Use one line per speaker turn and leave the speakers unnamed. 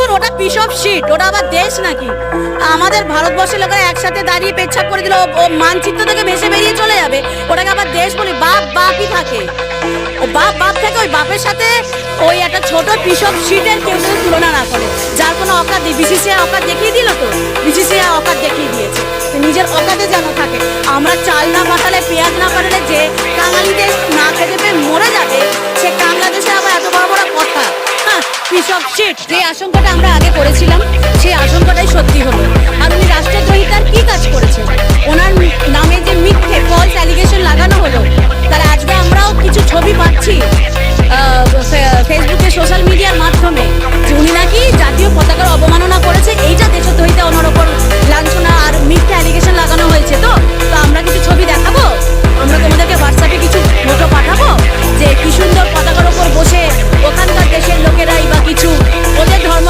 দেখুন ওটা পিসব শিট ওটা আবার দেশ নাকি? আমাদের ভারতবর্ষের লোকেরা একসাথে দাঁড়িয়ে পেচ্ছাপ করে দিল, ও মানচিত্র থেকে ভেসে বেরিয়ে চলে যাবে। ওটাকে আবার দেশ বলি বাপ, বাপই থাকে। ও বাপ বাপ থাকে, ওই বাপের সাথে ওই একটা ছোট পিসব শিটের কেউ যদি তুলনা না করে। যার কোনো অকাত নেই। বিসিসিআই অকাত দেখিয়ে দিল তো? বিসিসিআই অকাত দেখিয়ে দিয়েছে। নিজের অকাতে যেন থাকে। আমরা চাল না পাঠালে পেঁয়াজ আশঙ্কাটা আমরা আগে করেছিলাম সেই আশঙ্কাটাই